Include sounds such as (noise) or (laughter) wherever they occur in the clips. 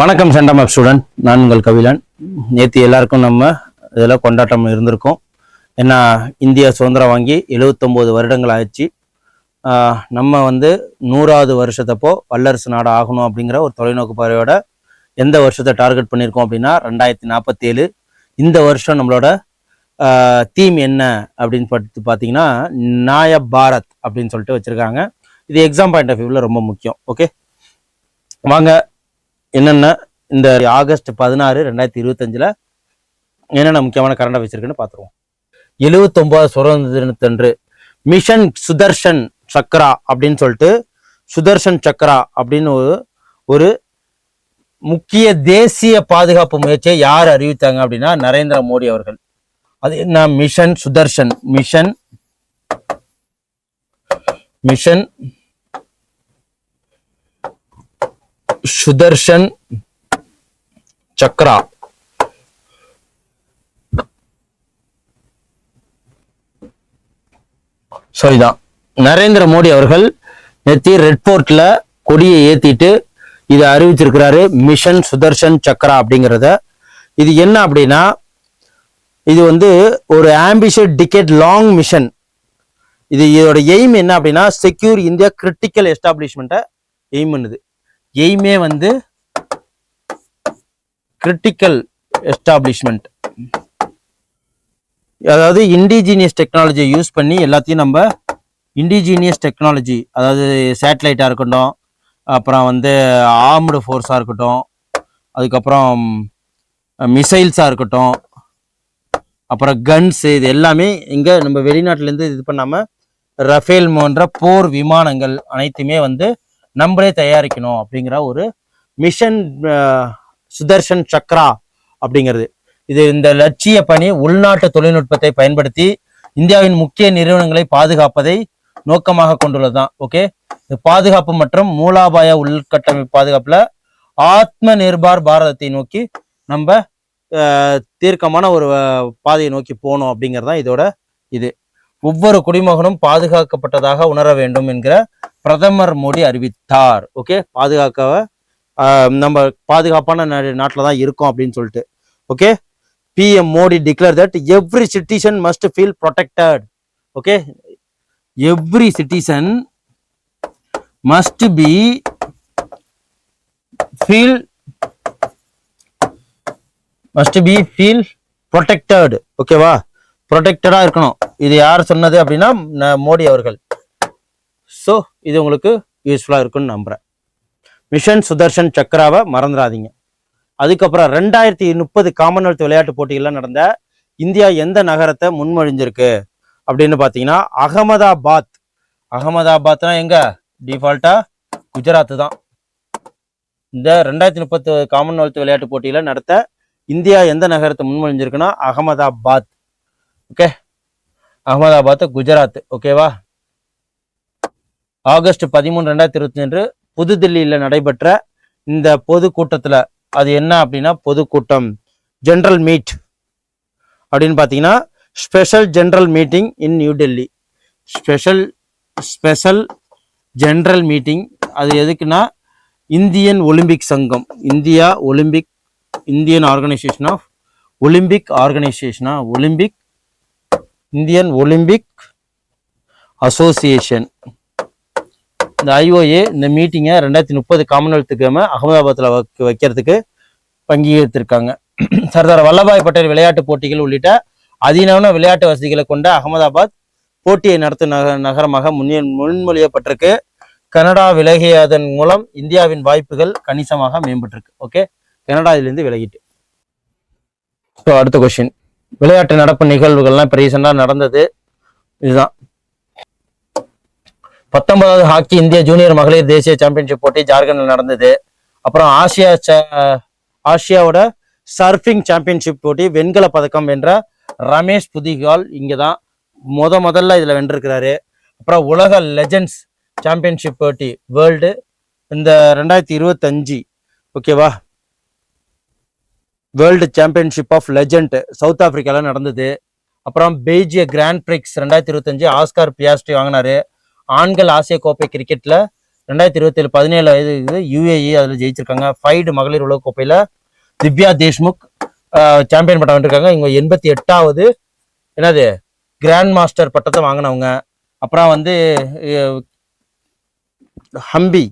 வணக்கம் centum of student நான் உங்கள் கவிழன் நேற்று எல்லாருக்கும் நம்ம இதில் கொண்டாட்டம் இருந்திருக்கோம். ஏன்னா இந்தியா சுதந்திரம் வாங்கி 79 வருடங்கள் ஆயிடுச்சு. நம்ம வந்து நூறாவது வருஷத்தப்போ வல்லரசு நாடு ஆகணும் அப்படிங்கிற ஒரு தொலைநோக்கு பார்வையோட எந்த வருஷத்தை டார்கெட் பண்ணியிருக்கோம் அப்படின்னா ரெண்டாயிரத்தி நாற்பத்தேழு இந்த வருஷம் நம்மளோட தீம் என்ன அப்படின்னு பார்த்து பார்த்தீங்கன்னா நாய பாரத் அப்படின்னு சொல்லிட்டு வச்சுருக்காங்க. இது எக்ஸாம் பாயிண்ட் ஆஃப் வியூவில் ரொம்ப முக்கியம். ஓகே வாங்க என்னென்ன இந்த ஆகஸ்ட் பதினாறு ரெண்டாயிரத்தி இருபத்தஞ்சில் என்னென்ன முக்கியமான கரண்ட் அஃபேர்ஸ் இருக்குன்னு பார்த்துருவோம். எழுவத்தொன்பது சுதந்திர தினத்தன்று மிஷன் சுதர்ஷன் சக்ரா அப்படின்னு சொல்லிட்டு சுதர்ஷன் சக்ரா அப்படின்னு ஒரு ஒரு முக்கிய தேசிய பாதுகாப்பு முயற்சியை யார் அறிவித்தாங்க அப்படின்னா நரேந்திர மோடி அவர்கள். அது என்ன? Mission Sudarshan mission mission Sudarshan Chakra சரிதான் நரேந்திர மோடி அவர்கள் நேற்று ரெட் போர்ட்ல கொடியை ஏத்திட்டு இதை அறிவிச்சிருக்கிறாரு மிஷன் சுதர்ஷன் சக்ரா அப்படிங்கிறத. இது என்ன அப்படின்னா இது வந்து ஒரு ஆம்பிஷியஸ் டிக்கெட் லாங் மிஷன் இது இதோட எய்ம் என்ன அப்படின்னா செக்யூர் இந்தியா கிரிட்டிக்கல் எஸ்டாப்ளிஷ்மெண்ட்டை எய்ம் பண்ணுது. எய்மே வந்து கிரிட்டிக்கல் எஸ்டாப்ளிஷ்மெண்ட் அதாவது இண்டிஜீனியஸ் டெக்னாலஜியை யூஸ் பண்ணி எல்லாத்தையும் நம்ம இண்டிஜீனியஸ் டெக்னாலஜி அதாவது சேட்டலைட்டாக இருக்கட்டும் அப்புறம் வந்து ஆர்ம்டு ஃபோர்ஸாக இருக்கட்டும் அதுக்கப்புறம் மிசைல்ஸாக இருக்கட்டும் அப்புறம் கன்ஸு இது எல்லாமே இங்கே நம்ம வெளிநாட்டிலேருந்து இது பண்ணாமல் ரஃபேல் போன்ற போர் விமானங்கள் அனைத்துமே வந்து நம்மளே தயாரிக்கணும் அப்படிங்கிற ஒரு மிஷன் சுதர்ஷன் சக்ரா அப்படிங்கிறது. இது இந்த லட்சிய பணி உள்நாட்டு தொழில்நுட்பத்தை பயன்படுத்தி இந்தியாவின் முக்கிய நிறுவனங்களை பாதுகாப்பதை நோக்கமாக கொண்டுள்ளதுதான் ஓகே இது பாதுகாப்பு மற்றும் மூலாபாய உள்கட்டமைப்பு பாதுகாப்புல ஆத்ம நிர்பார் பாரதத்தை நோக்கி நம்ம தீர்க்கமான ஒரு பாதையை நோக்கி போகணும் அப்படிங்கிறதான் இதோட இது. ஒவ்வொரு குடிமகனும் பாதுகாக்கப்பட்டதாக உணர வேண்டும் என்கிற பிரதமர் மோடி அறிவித்தார். ஓகே? பாதுகாக்க நம்ம பாதுகாப்பான நாட்டில் தான் இருக்கோம் அப்படின்னு சொல்லிட்டு. Okay? PM Modi declare that every citizen must feel protected okay? Every citizen must be feel must be feel protected ஓகேவா ப்ரொடெக்டடாக இருக்கணும். இது யார் சொன்னது அப்படின்னா ந- மோடி அவர்கள். ஸோ இது உங்களுக்கு யூஸ்ஃபுல்லாக இருக்கும்னு நம்புகிறேன் மிஷன் சுதர்ஷன் சக்ராவை மறந்துடாதீங்க. அதுக்கப்புறம் ரெண்டாயிரத்தி முப்பது காமன்வெல்த் விளையாட்டு போட்டிகள்லாம் நடந்த இந்தியா எந்த நகரத்தை முன்மொழிஞ்சிருக்கு? அப்படின்னு பார்த்தீங்கன்னா அகமதாபாத். அகமதாபாத்னா எங்க? டிஃபால்ட்டா குஜராத் தான். இந்த ரெண்டாயிரத்தி முப்பத்து காமன்வெல்த் விளையாட்டு போட்டியில நடத்த இந்தியா எந்த நகரத்தை முன்மொழிஞ்சிருக்குன்னா அகமதாபாத். ஓகே அகமதாபாத் குஜராத். ஓகேவா ஆகஸ்ட் பதிமூணு ரெண்டாயிரத்தி இருபத்தி அன்று புதுதில்லியில் நடைபெற்ற இந்த பொது கூட்டத்தில் அது என்ன அப்படின்னா பொதுக்கூட்டம். ஜென்ரல் மீட் அப்படின்னு பார்த்தீங்கன்னா special general meeting in new Delhi special special general meeting அது எதுக்குன்னா இந்தியன் ஒலிம்பிக் சங்கம் India Olympic Indian organisation of Olympic ஆர்கனைசேஷனா Olympic Indian Olympic association இந்த ஐஓஏ இந்த மீட்டிங்கை ரெண்டாயிரத்தி முப்பது காமன்வெல்த் கேமை அகமதாபாத்தில் வைக்கிறதுக்கு பங்கீகரித்திருக்காங்க. (clears throat) சர்தார் வல்லபாய் பட்டேல் விளையாட்டு போட்டிகள் உள்ளிட்ட அதிநவன விளையாட்டு வசதிகளை கொண்ட அகமதாபாத் போட்டியை நடத்தும் நக நகரமாக முன்னே முன்மொழியப்பட்டிருக்கு. கனடா விலகியதன் மூலம் இந்தியாவின் வாய்ப்புகள் கணிசமாக மேம்பட்டிருக்கு. ஓகே? கனடா இதுலேருந்து விலகிட்டு. ஸோ அடுத்த கொஷின் விளையாட்டு நடப்பு நிகழ்வுகள்லாம் இப்போ ரீசெண்டாக நடந்தது. இதுதான். பத்தொன்பதாவது ஹாக்கி இந்திய ஜூனியர் மகளிர் தேசிய சாம்பியன்ஷிப் போட்டி ஜார்க்கண்டில் நடந்தது. அப்புறம் ஆசியா ஆசியாவோட சர்ஃபிங் சாம்பியன்ஷிப் போட்டி வெண்கல பதக்கம் வென்ற ரமேஷ் புதிகால் இங்கே தான் முத முதல்ல இதில் வென்றிருக்கிறாரு. அப்புறம் உலக லெஜெண்ட்ஸ் சாம்பியன்ஷிப் போட்டி வேர்ல்டு இந்த ரெண்டாயிரத்தி இருபத்தஞ்சு. ஓகேவா world championship of legend south ஆப்பிரிக்கால நடந்தது. அப்புறம் பெய்ஜிய கிராண்ட் பிரிக்ஸ் ரெண்டாயிரத்தி இருபத்தஞ்சு ஆஸ்கார் பியாஸ்டி வாங்கினாரு. ஆண்கள் ஆசிய கோப்பை கிரிக்கெட்ல ரெண்டாயிரத்தி இருபத்தேழு பதினேழு வயது இது யுஏஇ அதில் ஜெயிச்சிருக்காங்க. ஃபைடு மகளிர் உலக கோப்பையில் திவ்யா தேஷ்முக் சாம்பியன் பட்டம் வென்றிருக்காங்க. இவங்க எண்பத்தி எட்டாவது என்னது? கிராண்ட் மாஸ்டர் பட்டத்தை வாங்கினவங்க. அப்புறம் வந்து ஹம்பி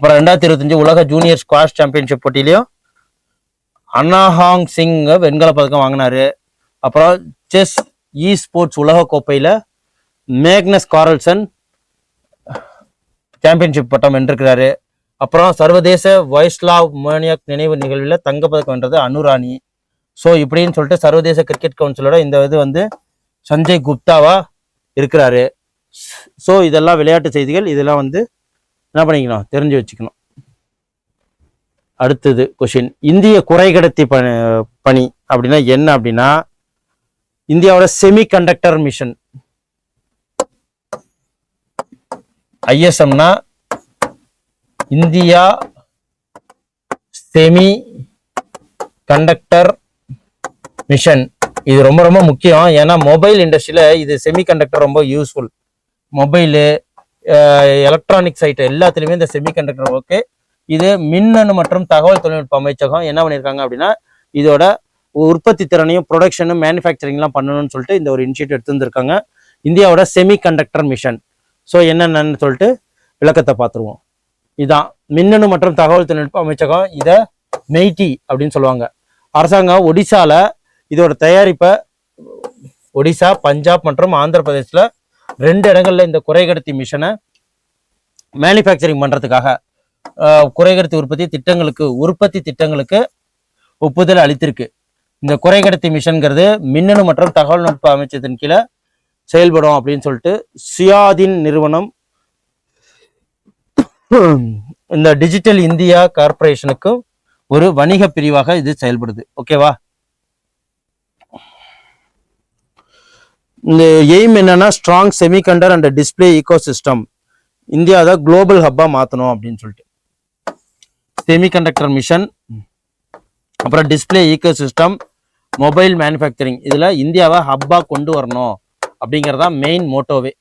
அப்புறம் ரெண்டாயிரத்தி இருபத்தஞ்சு உலக ஜூனியர் ஸ்குவாஷ் சாம்பியன்ஷிப் போட்டியிலையும் அன்னாஹாங் சிங் வெண்கல பதக்கம் வாங்கினாரு. அப்புறம் செஸ் இ ஸ்போர்ட்ஸ் உலக கோப்பையில் மேக்னஸ் காரல்சன் சாம்பியன்ஷிப் பட்டம் வென்றிருக்கிறாரு. அப்புறம் சர்வதேச வைஸ்லாவ் மோனியாக் நினைவு நிகழ்வில் தங்கப்பதக்கம் வென்றது அனுராணி ஸோ இப்படின்னு சொல்லிட்டு சர்வதேச கிரிக்கெட் கவுன்சிலோட இந்த இது வந்து சஞ்சய் குப்தாவா இருக்கிறாரு. ஸோ இதெல்லாம் விளையாட்டு செய்திகள். இதெல்லாம் வந்து என்ன பண்ணிக்கணும்? தெரிஞ்சு வச்சுக்கணும். அடுத்தது கொஷின் இந்திய குறைகடத்தி பணி பணி அப்படின்னா என்ன அப்படின்னா இந்தியாவோட செமிகண்டக்டர் மிஷன் ஐஎஸ்எம்னா இந்தியா செமி கண்டக்டர் மிஷன் இது ரொம்ப ரொம்ப முக்கியம். ஏன்னா மொபைல் இண்டஸ்ட்ரியில இது செமி கண்டக்டர் ரொம்ப யூஸ்ஃபுல் மொபைலு எலக்ட்ரானிக் சைட் எல்லாத்துலேயுமே இந்த செமிகண்டக்டர் ஒர்க்கு ஓகே இது மின்னணு மற்றும் தகவல் தொழில்நுட்ப அமைச்சகம் என்ன பண்ணியிருக்காங்க அப்படின்னா இதோட உற்பத்தி திறனையும் ப்ரொடக்ஷனும் மேனுஃபேக்சரிங்லாம் பண்ணணும்னு சொல்லிட்டு இந்த ஒரு இனிஷியேட்டிவ் எடுத்து வந்திருக்காங்க இந்தியாவோட செமிகண்டக்டர் மிஷன் ஸோ என்னென்னு சொல்லிட்டு விளக்கத்தை பார்த்துருவோம். இதான். மின்னணு மற்றும் தகவல் தொழில்நுட்ப அமைச்சகம் இதை மெய்டி அப்படின்னு சொல்லுவாங்க. அரசாங்கம் ஒடிசாவில் இதோட தயாரிப்பை ஒடிசா பஞ்சாப் மற்றும் ஆந்திர பிரதேசில் ரெண்டு இடங்கள்ல இந்த குறைகடத்தி மிஷனை மேனுஃபேக்சரிங் பண்ணுறதுக்காக குறைகடத்தி உற்பத்தி திட்டங்களுக்கு உற்பத்தி திட்டங்களுக்கு ஒப்புதல் அளித்திருக்கு. இந்த குறைகடத்தி மிஷன்கிறது மின்னணு மற்றும் தகவல் நுட்ப அமைச்சத்தின் கீழே செயல்படும் அப்படின்னு சொல்லிட்டு சுயாதீன் நிறுவனம் இந்த டிஜிட்டல் இந்தியா கார்ப்பரேஷனுக்கு ஒரு வணிக பிரிவாக இது செயல்படுது. ஓகேவா? இந்த எய்ம் என்னன்னா strong semiconductor and display ecosystem இந்தியாவை குளோபல் ஹப்பாக மாற்றணும் அப்படின்னு சொல்லிட்டு. செமிகண்டக்டர் மிஷன் அப்புறம் display ecosystem mobile manufacturing இதில் இந்தியாவை ஹப்பாக கொண்டு வரணும் அப்படிங்கிறதா மெயின் மோட்டோவே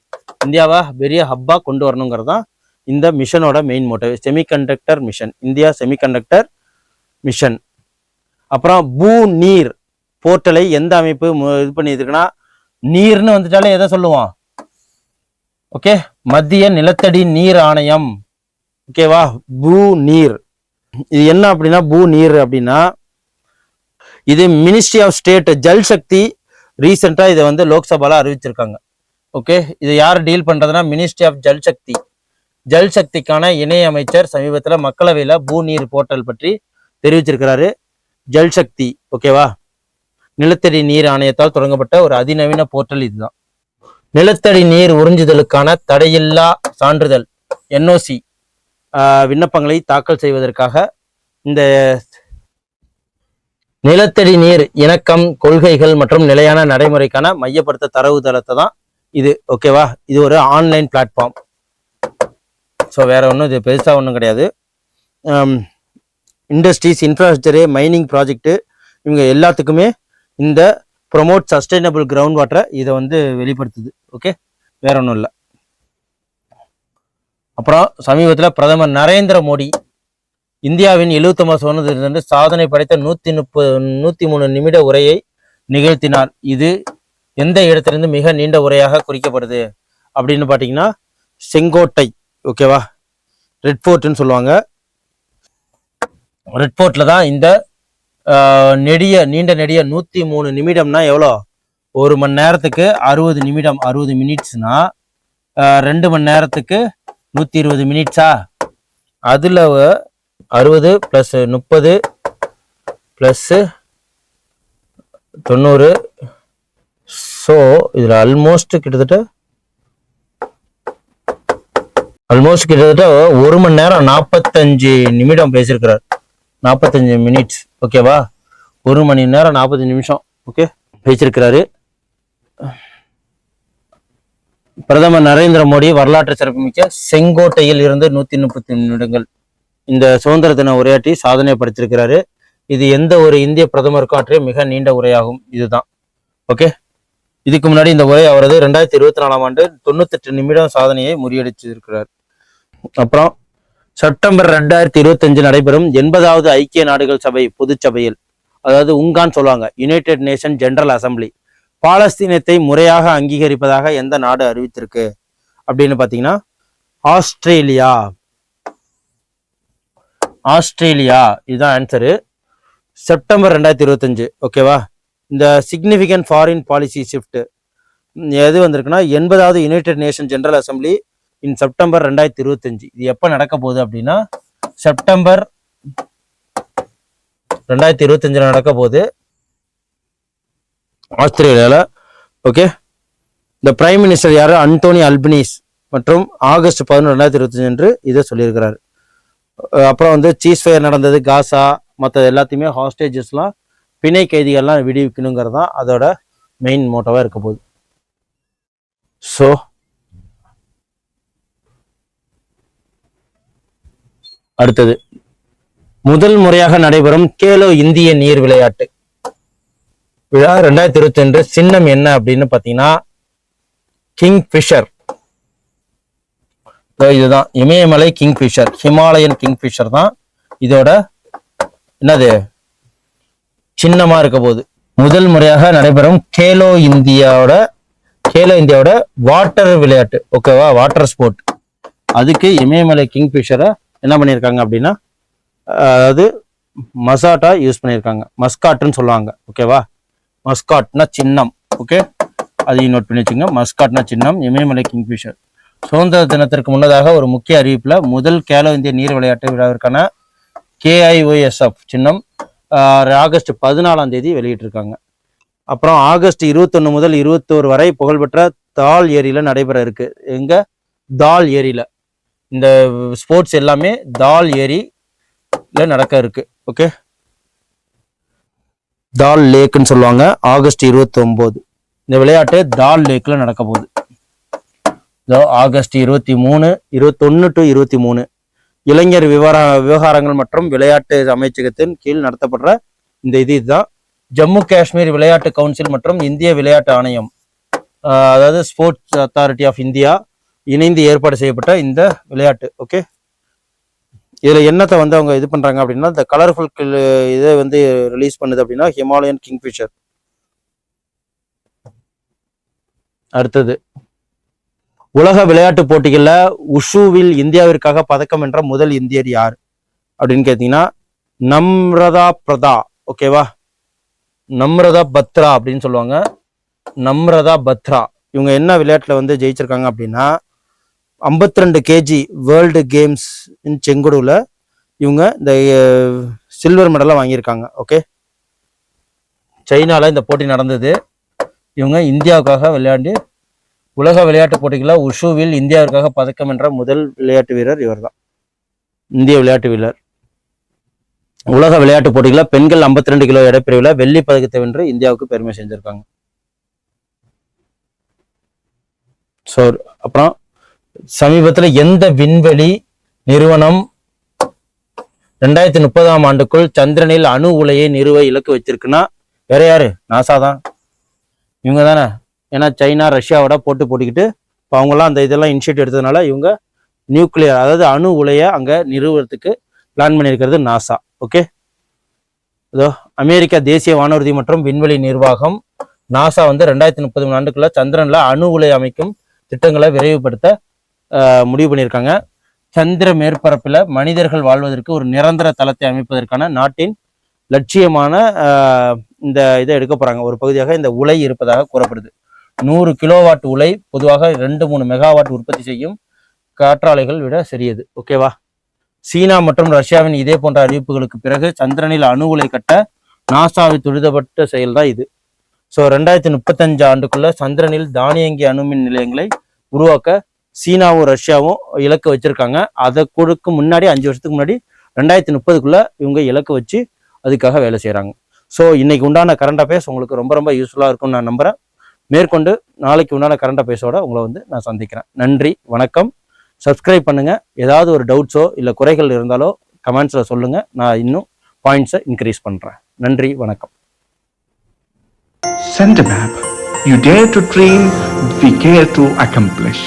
இந்தியாவை பெரிய ஹப்பாக கொண்டு வரணுங்கிறது தான் இந்த மிஷனோட main மோட்டோவே semiconductor mission India semiconductor mission அப்புறம் பூ நீர் போர்ட்டலை எந்த அமைப்பு மு- இது பண்ணியிருக்குன்னா நீர்னு வந்துட்டாலே எதை சொல்லுவான்? ஓகே மத்திய நிலத்தடி நீர் ஆணையம். ஓகேவா பூ நீர். இது என்ன அப்படின்னா பூ நீர் அப்படின்னா இது ministry of state Jal Shakti ரீசெண்டா இதை வந்து லோக்சபால அறிவிச்சிருக்காங்க. ஓகே இதை யார் டீல் பண்றதுன்னா மினிஸ்ட்ரி ஆஃப் ஜல் சக்தி ஜல் சக்திக்கான இணை அமைச்சர் சமீபத்தில் மக்களவையில் பூ நீர் போர்ட்டல் பற்றி தெரிவிச்சிருக்கிறாரு. ஜல் சக்தி ஓகேவா நிலத்தடி நீர் ஆணையத்தால் தொடங்கப்பட்ட ஒரு அதிநவீன போர்ட்டல் இதுதான். நிலத்தடி நீர் உறிஞ்சுதலுக்கான தடையில்லா சான்றிதழ் என்ஓசி விண்ணப்பங்களை தாக்கல் செய்வதற்காக இந்த நிலத்தடி நீர் இணக்கம் கொள்கைகள் மற்றும் நிலையான நடைமுறைக்கான மையப்படுத்த தரவுதளத்தை தான் இது. ஓகேவா இது ஒரு ஆன்லைன் பிளாட்ஃபார்ம். ஸோ வேற ஒன்றும் இது பெருசாக ஒன்றும் கிடையாது. இண்டஸ்ட்ரீஸ் இன்ஃப்ராஸ்ட்ரக்சரு மைனிங் ப்ராஜெக்ட்டு இவங்க எல்லாத்துக்குமே இந்த ப்ரொமோட் சஸ்டைனபிள் கிரவுண்ட் வாட்டரை இதை வந்து வெளிப்படுத்துது. ஓகே வேற ஒன்றும் இல்லை. அப்புறம் சமீபத்தில் பிரதமர் நரேந்திர மோடி இந்தியாவின் எழுபத்தொம்பது சுதந்திரத்திலிருந்து சாதனை படைத்த நூற்றி முப்பது நூற்றி மூணு நிமிட உரையை நிகழ்த்தினார். இது எந்த இடத்திலிருந்து மிக நீண்ட உரையாக குறிக்கப்படுது? அப்படின்னு பார்த்தீங்கன்னா செங்கோட்டை. ஓகேவா ரெட் ஃபோர்ட்னு சொல்லுவாங்க. ரெட் ஃபோர்ட்டில் தான் இந்த நெடிய நீண்ட நெடிய நூற்றி மூணு நிமிடம்னா எவ்வளோ? ஒரு மணி நேரத்துக்கு அறுபது நிமிடம் அறுபது மினிட்ஸ்னா ரெண்டு மணி நேரத்துக்கு நூற்றி இருபது மினிட்ஸா? அதில் அறுபது ப்ளஸ் முப்பது ப்ளஸ்ஸு தொண்ணூறு. ஸோ இதில் ஆல்மோஸ்ட் கிட்டத்தட்ட ஆல்மோஸ்ட் கிட்டத்தட்ட ஒரு மணி நேரம் நாற்பத்தஞ்சு நிமிடம் பேசியிருக்கிறார். நாற்பத்தஞ்சு மினிட்ஸ் ஓகேவா? ஒரு மணி நேரம் நாற்பத்தஞ்சு நிமிஷம் ஓகே? பேச்சிருக்கிறாரு பிரதமர் நரேந்திர மோடி வரலாற்று சிறப்புமிக்க செங்கோட்டையில் இருந்து நூத்தி முப்பத்தி நிமிடங்கள். இந்த சுதந்திர தின உரையாற்றி சாதனை படைத்திருக்கிறாரு. இது எந்த ஒரு இந்திய பிரதமருக்கும் ஆற்றிய மிக நீண்ட உரையாகும். இதுதான். ஓகே? இதுக்கு முன்னாடி இந்த உரை அவரது ரெண்டாயிரத்தி இருபத்தி நாலாம் ஆண்டு தொண்ணூத்தெட்டு நிமிடம் சாதனையை முறியடிச்சிருக்கிறார். அப்புறம் செப்டம்பர் ரெண்டாயிரத்தி இருபத்தஞ்சு நடைபெறும் எண்பதாவது ஐக்கிய நாடுகள் சபை பொதுச்சபையில் அதாவது உங்கான் சொல்லுவாங்க யுனைடெட் நேஷன் ஜெனரல் அசம்பிளி பாலஸ்தீனத்தை முறையாக அங்கீகரிப்பதாக எந்த நாடு அறிவித்திருக்கு? அப்படின்னு பார்த்தீங்கன்னா ஆஸ்திரேலியா. ஆஸ்திரேலியா இதுதான் ஆன்சரு செப்டம்பர் ரெண்டாயிரத்தி இருபத்தஞ்சு ஓகேவா இந்த சிக்னிஃபிகண்ட் ஃபாரின் பாலிசி ஷிஃப்ட் எது வந்திருக்குன்னா எண்பதாவது united nation general assembly in September ரெண்டாயிரத்தி இருபத்தஞ்சு. இது எப்போ நடக்க போகுது அப்படின்னா செப்டம்பர் ரெண்டாயிரத்தி இருபத்தஞ்சில் நடக்க போகுது. ஆஸ்திரேலியாவில் ஓகே இந்த பிரைம் மினிஸ்டர் யார்? அன்டோனி அல்பனீஸ் மற்றும் ஆகஸ்ட் பதினொன்று ரெண்டாயிரத்தி இருபத்தஞ்சு என்று இதை சொல்லியிருக்கிறார். அப்புறம் வந்து சீஸ் ஃபயர் நடந்தது காசா மற்ற எல்லாத்தையுமே ஹாஸ்டேஜஸ்லாம் பிணை கைதிகள்லாம் விடுவிக்கணுங்கிறது தான் அதோட மெயின் மோட்டோவாக இருக்க போகுது. ஸோ அடுத்தது. முதல் முறையாக நடைபெறும் கேலோ இந்திய நீர் விளையாட்டு. விழா ரெண்டாயிரத்தி இருபத்தி ரெண்டு சின்னம் என்ன அப்படின்னு பார்த்தீங்கன்னா கிங் ஃபிஷர் இதுதான். இமயமலை kingfisher Himalayan kingfisher தான் இதோட என்னது? சின்னமா இருக்க போகுது. முதல் முறையாக நடைபெறும் கேலோ இந்தியாவோட கேலோ இந்தியாவோட வாட்டர் விளையாட்டு. ஓகேவா? Water sport. அதுக்கு இமயமலை கிங் ஃபிஷரை என்ன பண்ணியிருக்காங்க அப்படின்னா அதாவது மசாட்டா யூஸ் பண்ணியிருக்காங்க. மஸ்காட்னு சொல்லுவாங்க. ஓகேவா மஸ்காட்னா சின்னம். ஓகே அதையும் நோட் பண்ணி வச்சுங்க மஸ்காட்னா சின்னம் இமயமலை கிங்ஃபிஷர் சுதந்திர தினத்திற்கு முன்னதாக ஒரு முக்கிய அறிவிப்பில் முதல் கேலோ இந்திய நீர் விளையாட்டு விழாவிற்கான கேஐஒஎஸ்எஃப் சின்னம் ஆகஸ்ட் பதினாலாம் தேதி வெளியிட்டிருக்காங்க. அப்புறம் ஆகஸ்ட் இருபத்தொன்னு முதல் இருபத்தோரு வரை புகழ்பெற்ற தால் ஏரியில் நடைபெற இருக்கு. எங்க? தால் ஏரியில. இந்த ஸ்போர்ட்ஸ் எல்லாமே தால் ஏரியில் நடக்க இருக்கு. ஓகே? தால் லேக்குன்னு சொல்லுவாங்க. ஆகஸ்ட் இருபத்தொம்போது. இந்த விளையாட்டு தால் லேக்கில் நடக்க போகுது. இதோ ஆகஸ்ட் இருபத்தி மூணு இருபத்தொன்னு டு இருபத்தி மூணு இளைஞர் விவகார விவகாரங்கள் மற்றும் விளையாட்டு அமைச்சகத்தின் கீழ் நடத்தப்படுற இந்த இது இதுதான். ஜம்மு காஷ்மீர் விளையாட்டு கவுன்சில் மற்றும் இந்திய விளையாட்டு ஆணையம் அதாவது ஸ்போர்ட்ஸ் அத்தாரிட்டி ஆஃப் இந்தியா இணைந்து ஏற்பாடு செய்யப்பட்ட இந்த விளையாட்டு ஓகே இதில் என்னத்தை வந்து அவங்க இது பண்ணுறாங்க அப்படின்னா இந்த கலர்ஃபுல் இதை வந்து ரிலீஸ் பண்ணுது அப்படின்னா ஹிமாலயன் கிங்ஃபிஷர் அடுத்தது உலக விளையாட்டு போட்டிகளில் உஷுவில் இந்தியாவிற்காக பதக்கம் என்ற முதல் இந்தியர் யார்? அப்படின்னு கேட்டிங்கன்னா நம்ரதா பிரதா ஓகேவா நம்ரதா பத்ரா அப்படின்னு சொல்லுவாங்க. நம்ரதா பத்ரா. இவங்க என்ன விளையாட்டில் வந்து ஜெயிச்சிருக்காங்க அப்படின்னா 52 ரெண்டு கேஜி வேர்ல்டு கேம்ஸ் இன் செங்குடுவில் இவங்க இந்த சில்வர் மெடலை வாங்கியிருக்காங்க ஓகே சைனாவில் இந்த போட்டி நடந்தது. இவங்க இந்தியாவுக்காக விளையாண்டு உலக விளையாட்டு போட்டிகளில் உஷுவில் இந்தியாவிற்காக பதக்கம் என்ற முதல் விளையாட்டு வீரர் இவர்தான். இந்திய விளையாட்டு வீரர். உலக விளையாட்டு போட்டிகளில் பெண்கள் 52 ரெண்டு கிலோ எடைப்பிரிவில் வெள்ளி பதக்கத்தை வென்று இந்தியாவுக்கு பெருமை செஞ்சிருக்காங்க. ஸோ அப்புறம் சமீபத்தில் எந்த விண்வெளி நிறுவனம் ரெண்டாயிரத்தி முப்பதாம் ஆண்டுக்குள் சந்திரனில் அணு உலையை நிறுவ இலக்கு வச்சிருக்குன்னா வேற யாரு? நாசா தான். இவங்க தானே ஏன்னா சைனா ரஷ்யாவோட போட்டு போட்டுக்கிட்டு இப்போ அவங்களாம் அந்த இதெல்லாம் இனிஷியேட் எடுத்ததுனால இவங்க நியூக்ளியர் அதாவது அணு உலையை அங்கே நிறுவனத்துக்கு பிளான் பண்ணியிருக்கிறது நாசா. ஓகே இதோ அமெரிக்கா தேசிய வானூர்தி மற்றும் விண்வெளி நிர்வாகம் நாசா வந்து ரெண்டாயிரத்தி முப்பது ஆண்டுக்குள்ள சந்திரன்ல அணு உலை அமைக்கும் திட்டங்களை விரைவுபடுத்த முடிவு பண்ணியிருக்காங்க. சந்திர மேற்பரப்பில் மனிதர்கள் வாழ்வதற்கு ஒரு நிரந்தர தளத்தை அமைப்பதற்கான நாட்டின் லட்சியமான ஆஹ், இந்த இதை எடுக்க போகிறாங்க ஒரு பகுதியாக இந்த உலை இருப்பதாக கூறப்படுது. நூறு கிலோவாட் உலை பொதுவாக ரெண்டு மூணு மெகாவாட் உற்பத்தி செய்யும் காற்றாலைகள் விட சிறியது. ஓகேவா சீனா மற்றும் ரஷ்யாவின் இதே போன்ற அறிவிப்புகளுக்கு பிறகு சந்திரனில் அணு உலை கட்ட நாசாவில் துரிதப்பட்ட செயல் தான் இது. ஸோ ரெண்டாயிரத்தி முப்பத்தஞ்சு ஆண்டுக்குள்ள சந்திரனில் தானியங்கி அணுமின் நிலையங்களை உருவாக்க சீனாவும் ரஷ்யாவும் இலக்கை வச்சிருக்காங்க. அதை கொடுக்க முன்னாடி அஞ்சு வருஷத்துக்கு முன்னாடி ரெண்டாயிரத்தி முப்பதுக்குள்ள இவங்க இலக்கை வச்சு அதுக்காக வேலை செய்கிறாங்க ஸோ இன்னைக்கு உண்டான கரண்ட் அஃபேர்ஸ் உங்களுக்கு ரொம்ப ரொம்ப யூஸ்ஃபுல்லாக இருக்கும்னு நான் நம்புகிறேன் மேற்கொண்டு நாளைக்கு உண்டான கரண்ட் அஃபேர்ஸோட உங்களை வந்து நான் சந்திக்கிறேன். நன்றி வணக்கம். சப்ஸ்கிரைப் பண்ணுங்க. ஏதாவது ஒரு டவுட்ஸோ இல்லை குறைகள் இருந்தாலோ கமெண்ட்ஸில் சொல்லுங்க. நான் இன்னும் பாயிண்ட்ஸை இன்க்ரீஸ் பண்ணுறேன் நன்றி வணக்கம். Centimap. You dare to dream, we care to accomplish.